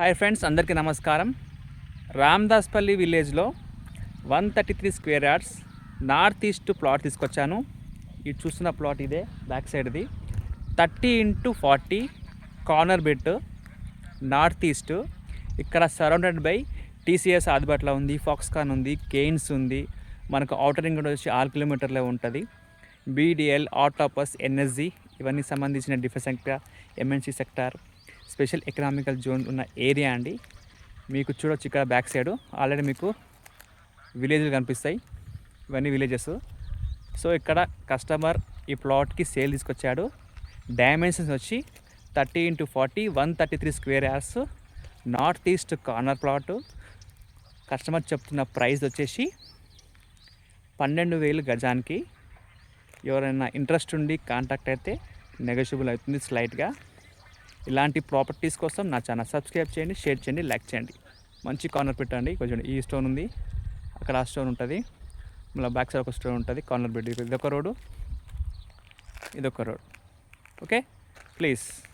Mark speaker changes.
Speaker 1: Hi friends అందరికీ నమస్కారం. రామ్దాస్పల్లి విలేజ్లో one thirty three square yards north east plot తీసుకొచ్చాను. ఇది చూస్తున్న ప్లాట్ ఇదే back సైడ్ది. Thirty into forty corner bit north east. ఇక్కడ సరౌండెడ్ బై టీసీఎస్ ఆదిబాట్లో ఉంది ఫాక్స్కాన్ ఉంది కేయిన్స్ ఉంది. మనకు అవుటర్ రింగ్ వచ్చి ఆరు కిలోమీటర్లే ఉంటుంది. బీడిఎల్ ఆటోపస్ ఎన్ఎస్జి ఇవన్నీ సంబంధించిన defence sector MNC sector. Special economical zone ఉన్న ఏరియా అండి. మీకు చూడొచ్చు ఇక్కడ బ్యాక్ సైడ్. ఆల్రెడీ మీకు విలేజ్లు కనిపిస్తాయి. ఇవన్నీ విలేజెస్ సో ఇక్కడ కస్టమర్ ఈ ప్లాట్కి సేల్ తీసుకొచ్చాడు. డైమెన్షన్స్ వచ్చి thirty into forty one thirty three square yards north east corner plot. Customer చెప్తున్న ప్రైస్ వచ్చేసి పన్నెండు వేలు గజానికి. ఎవరైనా ఇంట్రెస్ట్ ఉండి కాంటాక్ట్ అయితే నెగోషియబుల్ అవుతుంది స్లైట్గా. ఇలాంటి ప్రాపర్టీస్ కోసం నా ఛానల్ సబ్స్క్రైబ్ చేయండి షేర్ చేయండి లైక్ చేయండి. మంచి కార్నర్ పెట్టండి. కొంచెం ఈ స్టోన్ ఉంది. అక్కడ ఆ స్టోన్ ఉంటుంది. మళ్ళీ బ్యాక్ సైడ్ ఒక స్టోన్ ఉంటుంది. కార్నర్ పెట్టి ఇదొక రోడ్డు ఇదొక రోడ్. ఓకే? ప్లీజ్.